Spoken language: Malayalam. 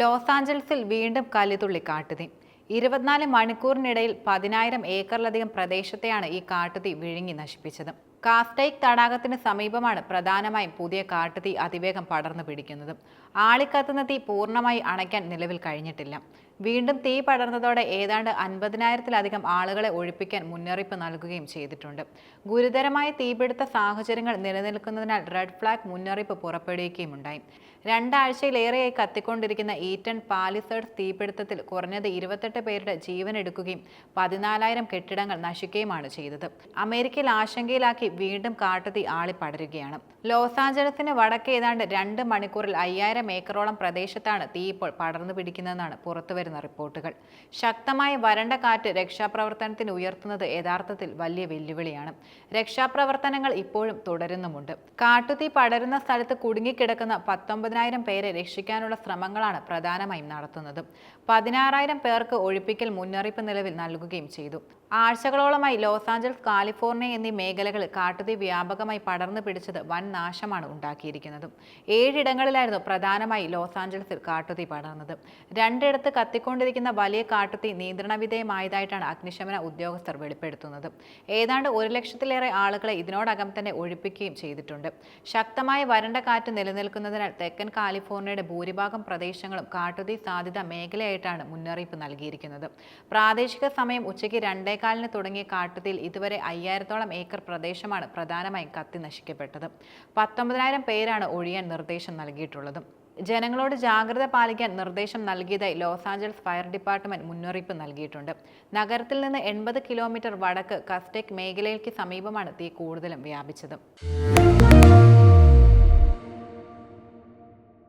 ലോസ് ആഞ്ചൽസിൽ വീണ്ടും കലിതുള്ളി കാട്ടുതീ. ഇരുപത്തിനാല് മണിക്കൂറിനിടയിൽ പതിനായിരം ഏക്കറിലധികം പ്രദേശത്തെയാണ് ഈ കാട്ടുതീ വിഴുങ്ങി നശിപ്പിച്ചത്. കാസ്റ്റൈക് തടാകത്തിന് സമീപമാണ് പ്രധാനമായും പുതിയ കാട്ടുതീ അതിവേഗം പടർന്നു പിടിക്കുന്നത്. ആളിക്കത്തുന്ന തീ പൂർണമായി അണയ്ക്കാൻ നിലവിൽ കഴിഞ്ഞിട്ടില്ല. വീണ്ടും തീ പടർന്നതോടെ ഏതാണ്ട് അൻപതിനായിരത്തിലധികം ആളുകളെ ഒഴിപ്പിക്കാൻ മുന്നറിയിപ്പ് നൽകുകയും ചെയ്തിട്ടുണ്ട്. ഗുരുതരമായ തീപിടുത്ത സാഹചര്യങ്ങൾ നിലനിൽക്കുന്നതിനാൽ റെഡ് ഫ്ലാഗ് മുന്നറിയിപ്പ് പുറപ്പെടുവിക്കുകയുമുണ്ടായി. രണ്ടാഴ്ചയിലേറെയായി കത്തിക്കൊണ്ടിരിക്കുന്ന ഈറ്റൺ പാലിസേഡ്സ് തീപിടുത്തത്തിൽ കുറഞ്ഞത് ഇരുപത്തെട്ട് പേരുടെ ജീവൻ എടുക്കുകയും പതിനാലായിരം കെട്ടിടങ്ങൾ നശിക്കുകയുമാണ് ചെയ്തത്. അമേരിക്കയിൽ ആശങ്കയിലാക്കി വീണ്ടും കാട്ടുതീ ആളിപ്പടരുകയാണ്. ലോസ് ആഞ്ചലസിന് വടക്ക് ഏതാണ്ട് രണ്ട് മണിക്കൂറിൽ അയ്യായിരം ഏക്കറോളം പ്രദേശത്താണ് തീ ഇപ്പോൾ പടർന്നു പിടിക്കുന്നതെന്നാണ് പുറത്തുവരുന്ന റിപ്പോർട്ടുകൾ. ശക്തമായ വരണ്ട കാറ്റ് രക്ഷാപ്രവർത്തനത്തിന് ഉയർത്തുന്നത് യഥാർത്ഥത്തിൽ വലിയ വെല്ലുവിളിയാണ്. രക്ഷാപ്രവർത്തനങ്ങൾ ഇപ്പോഴും തുടരുന്നുമുണ്ട്. കാട്ടുതീ പടരുന്ന സ്ഥലത്ത് കുടുങ്ങിക്കിടക്കുന്ന പത്തൊമ്പതിനായിരം പേരെ രക്ഷിക്കാനുള്ള ശ്രമങ്ങളാണ് പ്രധാനമായും നടത്തുന്നത്. പതിനാറായിരം പേർക്ക് ഒഴിപ്പിക്കൽ മുന്നറിയിപ്പ് നിലവിൽ നൽകുകയും ചെയ്തു. ആഴ്ചകളോളമായി ലോസ് ആഞ്ചൽസ് കാലിഫോർണിയ എന്നീ മേഖലകളിൽ കാട്ടുതീ വ്യാപകമായി പടർന്നു പിടിച്ചത് വൻ നാശമാണ് ഉണ്ടാക്കിയിരിക്കുന്നത്. ഏഴിടങ്ങളിലായിരുന്നു പ്രധാനമായി ലോസ് ആഞ്ചൽസിൽ കാട്ടുതീ പടർന്നത്. രണ്ടിടത്ത് കത്തിക്കൊണ്ടിരിക്കുന്ന വലിയ കാട്ടുതീ നിയന്ത്രണ വിധേയമായതായിട്ടാണ് അഗ്നിശമന ഉദ്യോഗസ്ഥർ വെളിപ്പെടുത്തുന്നത്. ഏതാണ്ട് ഒരു ലക്ഷത്തിലേറെ ആളുകളെ ഇതിനോടകം തന്നെ ഒഴിപ്പിക്കുകയും ചെയ്തിട്ടുണ്ട്. ശക്തമായ വരണ്ട കാറ്റ് നിലനിൽക്കുന്നതിനാൽ തെക്കൻ കാലിഫോർണിയയുടെ ഭൂരിഭാഗം പ്രദേശങ്ങളും കാട്ടുതീ സാധ്യത മേഖലയായിട്ടാണ് മുന്നറിയിപ്പ് നൽകിയിരിക്കുന്നത്. പ്രാദേശിക സമയം ഉച്ചയ്ക്ക് രണ്ടേകാലിന് തുടങ്ങിയ കാട്ടുതീയിൽ ഇതുവരെ അയ്യായിരത്തോളം ഏക്കർ പ്രദേശമാണ് പ്രധാനമായും കത്തി നശിക്കപ്പെട്ടത്. പത്തൊമ്പതിനായിരം പേരാണ് ഒഴിയാൻ നിർദ്ദേശം നൽകിയിട്ടുള്ളത്. ജനങ്ങളോട് ജാഗ്രത പാലിക്കാൻ നിർദ്ദേശം നൽകിയതായി ലോസ് ആഞ്ചൽസ് ഫയർ ഡിപ്പാർട്ട്മെന്റ് മുന്നറിയിപ്പ് നൽകിയിട്ടുണ്ട്. നഗരത്തിൽ നിന്ന് എൺപത് കിലോമീറ്റർ വടക്ക് കസ്റ്റെക് മേഖലയ്ക്ക് സമീപമാണ് തീ കൂടുതലും വ്യാപിച്ചത്.